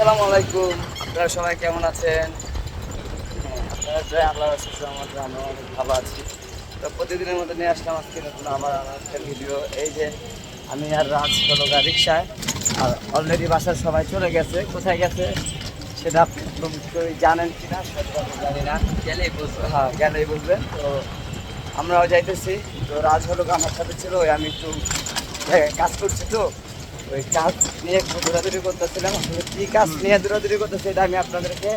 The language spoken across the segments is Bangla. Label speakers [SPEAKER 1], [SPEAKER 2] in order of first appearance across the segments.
[SPEAKER 1] আসসালামু আলাইকুম। আপনারা সবাই কেমন আছেন? হ্যাঁ, আপনারা জয় আল্লাহ আমাদের আমরা অনেক ভালো আছি। তো প্রতিদিনের মধ্যে নিয়ে আসলাম আজকে নতুন আমার একটা ভিডিও এই যে আমি আর রাজ হলো গা রিক্সায় আর অলরেডি বাসার সবাই চলে গেছে। কোথায় গেছে সেটা আপনি জানেন কি না সেটা জানি না। গেলেই বুঝবেন। হ্যাঁ গেলেই বুঝবেন। তো আমরাও যাইতেছি। তো রাজ হলো আমার সাথে ছিল আমি একটু কাজ করছি তো। ওই কাজ নিয়ে দৌড়াদৌড়ি করতেছিলাম। আসলে কী কাজ নিয়ে দৌড়াদৌড়ি করতেছি এটা আমি আপনাদেরকে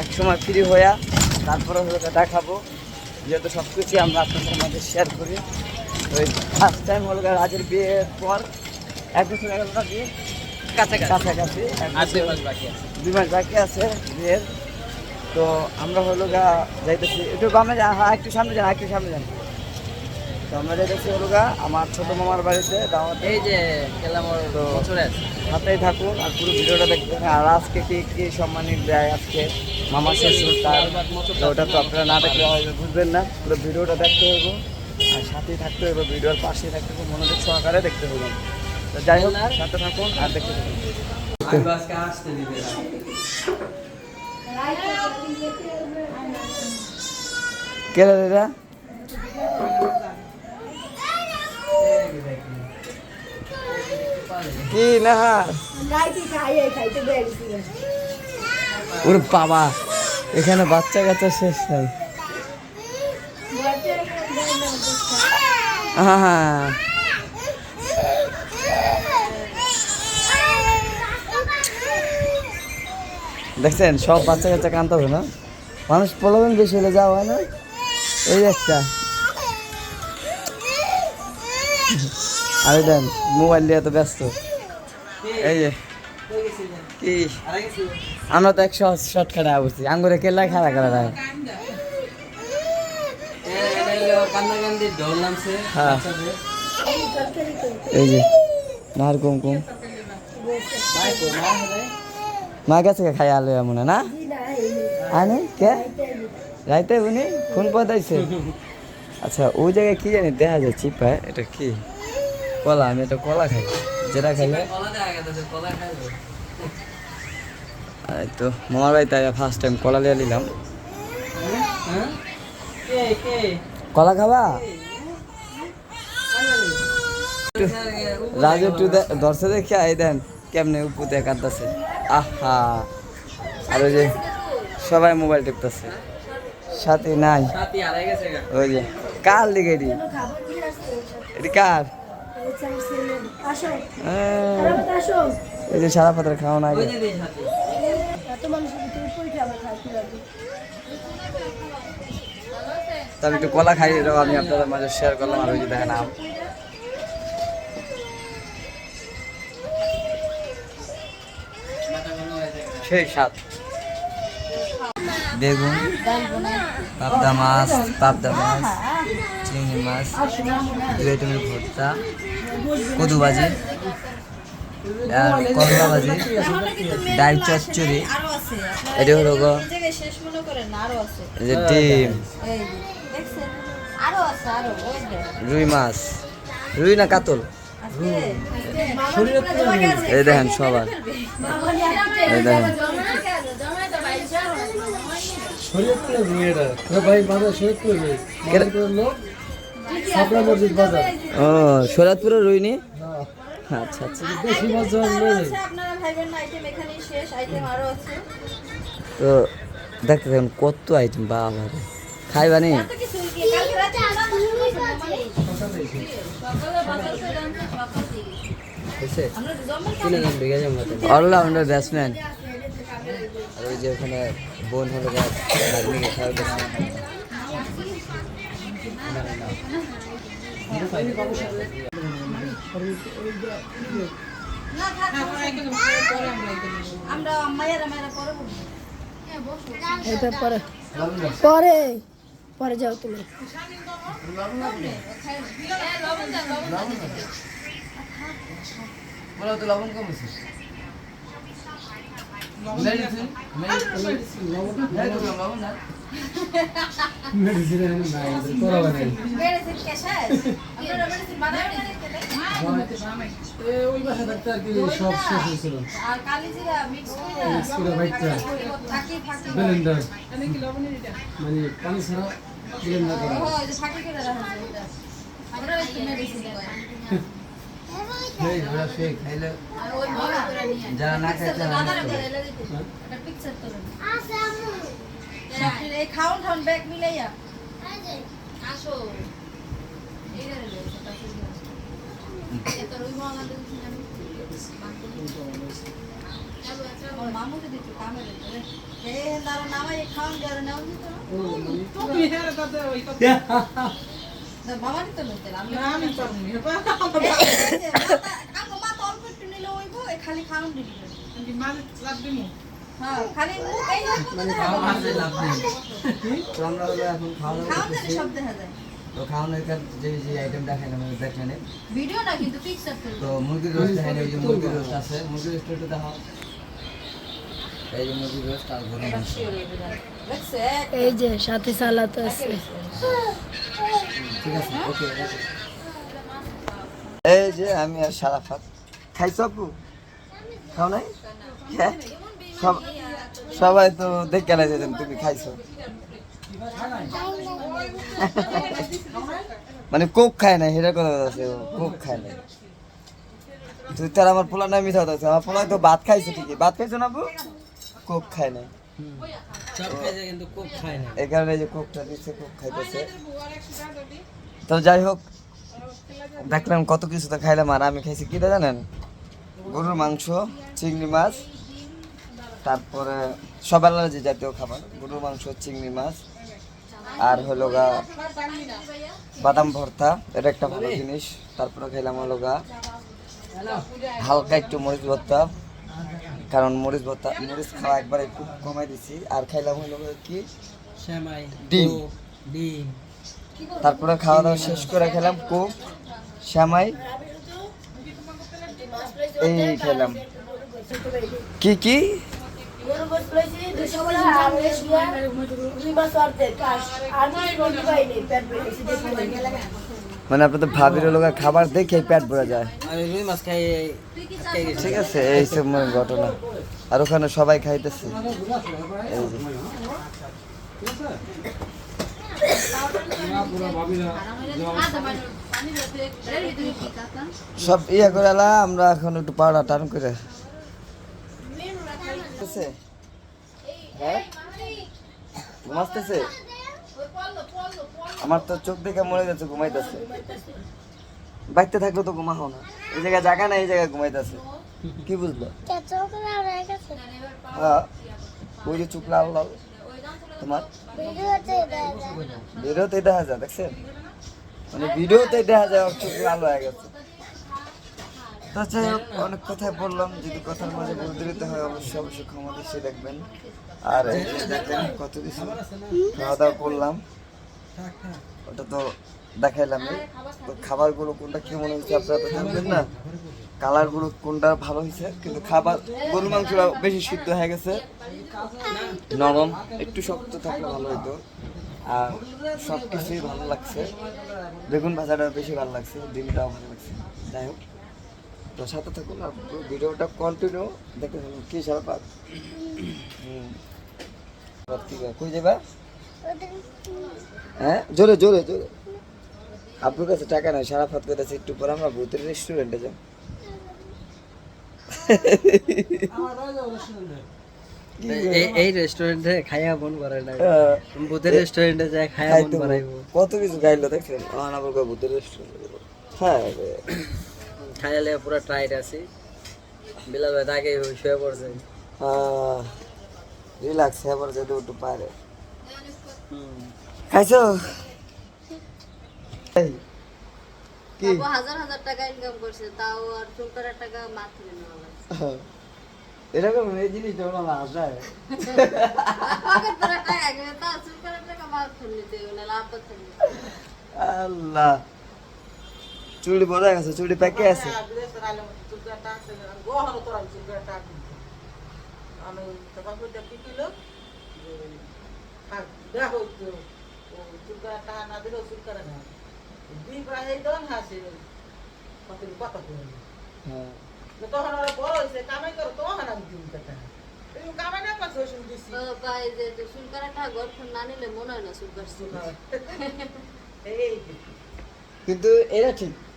[SPEAKER 1] এক সময় ফ্রি হইয়া তারপরে হলো দেখাবো। যেহেতু সব কিছুই আমরা আপনাদের মাঝে শেয়ার করি। ওই ফার্স্ট টাইম হলো রাজের বিয়ের পর এক বছর এগারো না বিয়ে
[SPEAKER 2] কাছাকাছি।
[SPEAKER 1] কাছাকাছি।
[SPEAKER 2] আর দুই মাস বাকি আছে।
[SPEAKER 1] দুই মাস বাকি আছে বিয়ের। তো আমরা হলো গা যাইতেছি। একটু বামে যান হ্যাঁ একটু সামনে যান একটু সামনে যান। তো আমরা আমার ছোট মামার বাড়িতে দাওয়াতে।
[SPEAKER 2] এই যে
[SPEAKER 1] হাতেই থাকুন আর পুরো ভিডিওটা দেখবেন। আর আজকে কি কি সম্মানিত দেয় আজকে মামা শ্বশুর তার? ওটা তো আপনারা না দেখলে হয়তো বুঝবেন না। পুরো ভিডিওটা দেখতে হবে আর সাথেই থাকতে হবে ভিডিওর পাশেই থাকতে হবে মনোযোগ সহকারে দেখতে হবে তো যাই হোক সাথে থাকুন আর দেখতে থাকুন।
[SPEAKER 2] আমি আজকে আসতে দিবে না।
[SPEAKER 1] কে না ওরে বাবা, এখানে বাচ্চা কাচ্চা শেষ নাই। হ্যাঁ দেখছেন, সব বাচ্চা কাচ্চা কানতে হবে না। মানুষ প্রলোভন বেশি হলে যাওয়া হয় না? এই একটা। আরে দেন, মোবাইল দিয়ে তো ব্যস্ত। এই যে, কি? আমরা তো একশো শর্ট শর্টকাটে বসছি আঙ্গুরে কেল্লা খেলা করা যায় হ্যাঁ। এই যে নার কুম
[SPEAKER 2] মা হলে?
[SPEAKER 1] মা গেছে কে খাই আলো এমন না? আনে, কে? রাইতে উনি কোন পদ আইছে আচ্ছা ওই জায়গায় কি জানি দেখা যায় চিপায় এটা কি? কলা আমি এটা কলা খাই। যেটা খাইলে তো মামার বাড়িতে ফার্স্ট টাইম কলা লিয়ে নিলাম? কলা খাবা? রাজু একটু দর্শে দেখে আই দেন কেমনে উপুতে কাঁদতেছে। আহা আর ওই যে সবাই মোবাইল টিপতেছে। সাথে নাই।
[SPEAKER 2] সাথী হারাই গেছে গা।
[SPEAKER 1] ওই যে কার লিগে এটি? এটি কার? আহ, এই যে সারা পাতার খাওয়া নাই
[SPEAKER 2] ওই যে দেই সাথী।
[SPEAKER 1] তো আমি একটু কলা খাই এটাও আমি আপনাদের মাঝে শেয়ার করলাম আর ওই যে দেখেন আম।
[SPEAKER 2] হয়ে।
[SPEAKER 1] সেই স্বাদ। বেগুন পাবদা মাছ পাবদা মাছ চিংড়ি মাছ দু আইটেমের ভর্তা কদু ভাজি আর করলা ভাজি ডাল চচ্চড়ি এটা হলো গো যে ডিম রুই মাছ রুই না কাতল? এই দেখেন সবার। এই দেখেন।
[SPEAKER 3] শরীয়তপুরের রুই হ্যাঁ ভাই বাজার শরীয়তপুরের লোক সাপড়া মসজিদ বাজার
[SPEAKER 1] ও শরৎপুরের রুই
[SPEAKER 3] হ্যাঁ
[SPEAKER 1] আচ্ছা আচ্ছা
[SPEAKER 3] বেশি মাছ যাওয়ার নেই
[SPEAKER 4] আছে আপনারা ভাইবেন আইটেম এখানেই শেষ আইটেম আরও আছে
[SPEAKER 1] তো দেখতে দেখুন কত আইটেম বাবা রে
[SPEAKER 2] তো।
[SPEAKER 1] অলরাউন্ডার ব্যাটসম্যান আর ওই যে ওখানে বোন হলো গা ভাগ্নিকে খেয়াল করছে
[SPEAKER 4] না থাক আমরা মায়েরা মায়েরা পরে
[SPEAKER 5] পরে। পরে। পরে যাও তুমি।
[SPEAKER 1] বলো তো লবণ কম আছে লবণ না
[SPEAKER 3] মেডিসিন নাই করা নাই
[SPEAKER 4] মেডিসিন কেশাস আপনারা মেডিসিন বানাবেন না
[SPEAKER 3] এ ওই বাসা থাকতে কি সব শেষ হয়েছিল
[SPEAKER 4] আর কালি জিরা মিক্স করে
[SPEAKER 3] মিক্স করে বাইকটা
[SPEAKER 4] ফাঁকি ফাঁকি
[SPEAKER 3] ব্লেন্ডার মানে পানি ছাড়া ব্লেন্ডার করা
[SPEAKER 4] ও যে ফাঁকি করে রাখা আছে আমরা মেডিসিন দেয়
[SPEAKER 2] সেই ঘোড়া সেই খাইলে যারা না খায় তারা না
[SPEAKER 4] দাদারে
[SPEAKER 2] খায়।
[SPEAKER 4] বলে দিতে একটা পিকচার তোলেন এই খাউন খাউন ব্যাগ মিলাইয়া আসো ওর মামুকে দিতে কামে এ দাঁড়া নামাই খাউন যারা নাও দিত খালি দিবি হ্যাঁ খালি
[SPEAKER 2] মানে তো আমরা হলো এখন খাওয়া দাওয়া
[SPEAKER 4] খাউন দিলে
[SPEAKER 2] করতেছি
[SPEAKER 4] সব দেখা যায়।
[SPEAKER 2] তো খাওয়ানোর কাজ যে যে আইটেম দেখাইলাম আমি দেখলেন
[SPEAKER 4] ভিডিও না কিন্তু পিকচার
[SPEAKER 2] তো মুরগির রোস্ট দেখাইলে ওই যে মুরগির রোস্ট আছে। মুরগির রোস্ট একটু দেখাও। এই যে মুরগির রোস্ট আর
[SPEAKER 4] দেখছে
[SPEAKER 5] এই যে সাথে সালাদ আছে।
[SPEAKER 2] আছে
[SPEAKER 1] এই যে আমি আর সারাফাত খাইছো আপু? খাও নাই? হ্যাঁ? সব- সবাই তো দেখে লাইছেন তুমি খাইছো। মানে কোক খায় না সেটা কথা আছে কোক খায় না তুই তার আমার পোলা নাই মিশা আমার পোলায় তো ভাত খাইছে ঠিকই। ভাত খাইছো না আপু? কোক খায় না
[SPEAKER 2] সব খাইছে কিন্তু খুব খায় না।
[SPEAKER 1] এই কারণে এই যে কোকটা দিচ্ছে কোক খাইতেছে। তো যাই হোক দেখলাম কত কিছু তো খাইলাম আর আমি খাইছি কিটা জানেন? গরুর মাংস চিংড়ি মাছ তারপরে সবার যে জাতীয় খাবার গরুর মাংস চিংড়ি মাছ আর হলো গা বাদাম ভর্তা এটা একটা ভালো জিনিস। তারপরে খাইলাম হলো গা হালকা একটু মরিচ ভর্তা কারণ মরিচ ভর্তা মরিচ খাওয়া একবার একটু কমাই দিছি। আর খাইলাম হলো গা কি?
[SPEAKER 2] শ্যামাই
[SPEAKER 1] ডিম।
[SPEAKER 2] ডিম।
[SPEAKER 1] তারপরে খাওয়া দাওয়া শেষ করে খেলাম কোক শ্যামাই। এই খেলাম। কি কি? মানে আপনাদের ভাবির লোক খাবার দেখে পেট ভরে যায়। ঠিক আছে এই সব মনে ঘটনা। আর ওখানে সবাই খাইতেছে। সব ইয়া করে আমরা এখন একটু পাড়া টান করে? হ্যাঁ? আমার তো চোখ দেখে মরে যাচ্ছে ঘুমাইতেছে। বাইতে থাকলে তো ঘুমাও না। এই জায়গায় জায়গা নাই এই জায়গায় ঘুমাইতেছে। কি বুঝলো? হ্যাঁ ওই যে চোখ লাল লাল। তোমার? ভিডিওতে দেখা যায়। দেখছেন? মানে ভিডিওতে দেখা যায় চোখ লাল হয়ে গেছে। তো যাই হোক, অনেক কথাই বললাম, যদি কথার মাঝে ভুল দিতে হয়, অবশ্যই অবশ্যই ক্ষমা দৃষ্টি দেখবেন। আর দেখেন কত কিছু খাওয়া দাওয়া করলাম, ওটা তো দেখাইলাম তো খাবারগুলো কোনটা কি মনে হচ্ছে আপনারা তো জানবেন না। কালারগুলো কোনটা ভালো হয়েছে, কিন্তু খাবার, গরুর মাংসটা বেশি সিদ্ধ হয়ে গেছে। নরম, একটু শক্ত থাকলে ভালো হতো আর সব কিছুই ভালো লাগছে। বেগুন ভাজাটা বেশি ভালো লাগছে, ডিমটাও ভালো লাগছে। যাই হোক। তো সাথে থাকুন আর ভিডিওটা কন্টিনিউ দেখতে থাকুন কি সারা পাক হুম কি কয়, কই যাবা? হ্যাঁ জোরে জোরে জোরে। আপনার কাছে টাকা নাই সারা ফাত করে একটু পরে আমরা ভূতের রেস্টুরেন্টে যাই
[SPEAKER 2] এই- রেস্টুরেন্টে খাইয়া মন করে না।
[SPEAKER 1] হ্যাঁ।
[SPEAKER 2] বুধের রেস্টুরেন্টে যায় খাইয়া মন বাড়াইবো
[SPEAKER 1] কত কিছু গাইলো আমার আবার ভূতের রেস্টুরেন্টে হ্যাঁ রে।
[SPEAKER 2] খাইলে পুরো টাইট আছি। বিলাল ভাই আগে শুয়ে পড়ছে।
[SPEAKER 1] রিল্যাক্স এবার যদি একটু পারে খাইছো? কি?
[SPEAKER 4] হাজার হাজার টাকা ইনকাম করছে তাও আর চুল করার টাকা মাত্র
[SPEAKER 1] এরকম এই জিনিসটা ওরা হাসায়
[SPEAKER 4] পকেট করার টাকা গেলে তা চুল করার টাকা মাত্র নিতে গেলে লাভ তো থাকবে
[SPEAKER 1] আল্লাহ চুড়ি বড় হয়ে গেছে চুড়ি প্যাকে আছে
[SPEAKER 6] কত কই
[SPEAKER 1] হ্যাঁ।
[SPEAKER 6] তখন ওরা বড় হয়েছে কামাই করো তখন আমি দিব টাকা কামাই না করছ শুন দিছি।
[SPEAKER 4] ও ভাই যে তো চুল কাটাটা গর্লফ্রেন্ড না নিলে মনে হয় না চুল কাটছে
[SPEAKER 6] এই
[SPEAKER 1] কিন্তু এটা ঠিক।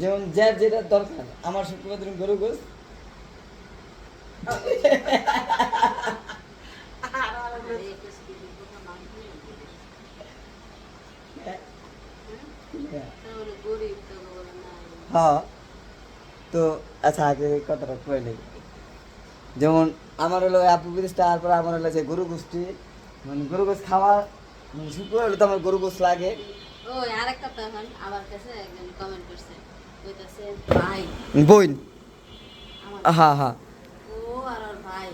[SPEAKER 1] যেমন যার যেটা দরকার, আমার শুক্রবার দিন গরু গোস। হ্যাঁ তো আচ্ছা আগে কথাটা কয়ে নেই। যেমন আমার হলো আপু বিরিজটা তারপর আমার হলো যে গরু গোষ্ঠী। মানে গরু খাওয়া মানে শুক্রবার হলে তো আমার গরু লাগে।
[SPEAKER 4] ও আমার কাছে একজন কমেন্ট করছে।
[SPEAKER 1] বইন হ্যাঁ হ্যাঁ
[SPEAKER 4] ও আর ওর ভাই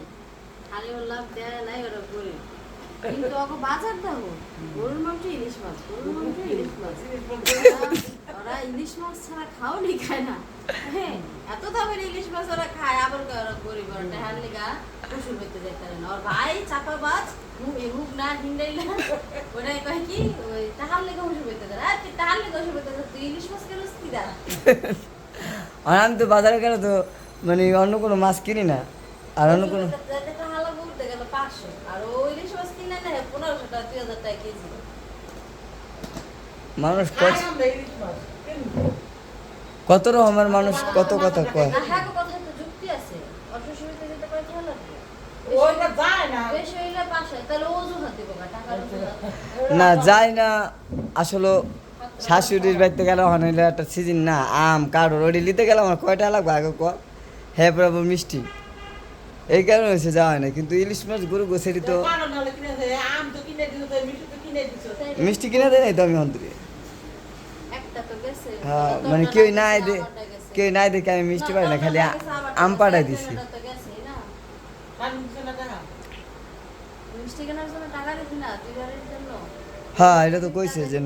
[SPEAKER 4] খালি ওর লাভ দেয় নাই ওরা গরিব কিন্তু ওকে বাজার দাও। গরুর মাংস ইলিশ মাছ গরুর মাংস ইলিশ মাছ। ওরা- ওরা ইলিশ মাছ ছাড়া খাওয়ানি খায় না হ্যাঁ এত দামের ইলিশ মাছ ওরা খায় আবার গরিব ওরা টেহার পশুর পেতে যেতে না ওর ভাই চাপা বাজ মুখ না হিন্দাইলা ওরাই কয় কি ওই টাহার লেগে পশুর পেতে দেয় আর তুই লেগে পশুর পেতে তুই ইলিশ মাছ কেন কি দা
[SPEAKER 1] আর আমি তো বাজারে গেলে তো মানে অন্য কোনো মাছ কিনি না। আর অন্য কোনো
[SPEAKER 4] হালা বলতে গেলে পাঁচশো। আর ওই ইলিশ মাছ কিনে নেয় পনেরোশো টাকা দুই হাজার টাকা কেজি
[SPEAKER 1] মানুষ কত রকমের মানুষ কত কথা কয়?
[SPEAKER 4] আর হ্যাঁ কথা তো যুক্তি আছে। অসুবিধা যেতে পারে কি লাগবে
[SPEAKER 6] ওইটা যায় না।
[SPEAKER 1] না না। আসলে শাশুড়ির বাড়িতে গেলে হইল একটা সিজন না আম কাঠোর ওটি নিতে গেলে আমার কয়টা লাগবে আগে ক হ্যাঁ বরাবর মিষ্টি। এই কারণে হয়েছে যাওয়া হয় না কিন্তু ইলিশ মাছ গরু গোছেরই তো।
[SPEAKER 6] মিষ্টি কিনে দিছো।
[SPEAKER 1] মিষ্টি কিনে দেয় নাই তো আমি অন্তরে?
[SPEAKER 4] একটা
[SPEAKER 1] হ্যাঁ মানে কেউ নাই দে কেউ নাই দেখে আমি মিষ্টি পাই না খালি আম পাঠাই দিছি। হ্যাঁ এটা তো কইছে যে।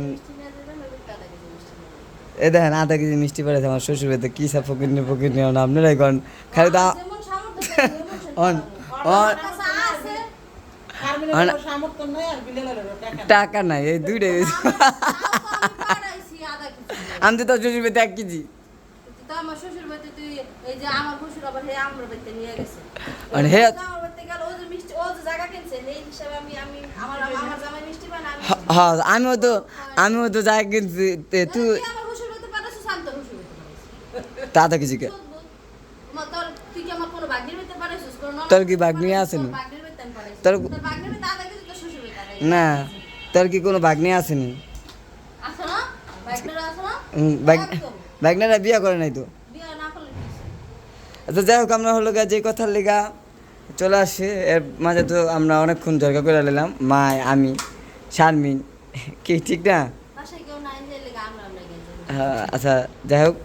[SPEAKER 1] এ দেখেন আধা কেজি মিষ্টি পাঠাইছে আমার শ্বশুর বাড়িতে কী সব ফকির নিয়ে ফকির নিয়ে আপনারাই করেন খালি তো
[SPEAKER 4] কাছে
[SPEAKER 6] টাকা নাই।
[SPEAKER 1] এই দুইটাই
[SPEAKER 4] তো আমি
[SPEAKER 1] তো তোর শ্বশুর বাড়িতে এক কেজি
[SPEAKER 4] তো কিনছে
[SPEAKER 1] আমিও তো আমিও তো যাই কিন্তু তে তুই
[SPEAKER 4] তুই আমার শ্বশুর তোর কি বাড়িতে
[SPEAKER 1] আসেনি
[SPEAKER 4] কেজি।
[SPEAKER 1] না তোর কি কোনো বাগনি আসেনি।
[SPEAKER 4] বাগনারা
[SPEAKER 1] বিয়ে করে নাই তো? তো যাই হোক আমরা হলো যে কথার লেগা চলে আসে। এর মাঝে তো আমরা অনেকক্ষণ ঝরকা করে নিলাম মা আমি শারমিন। কি ঠিক না? হ্যাঁ, আচ্ছা যাই হোক।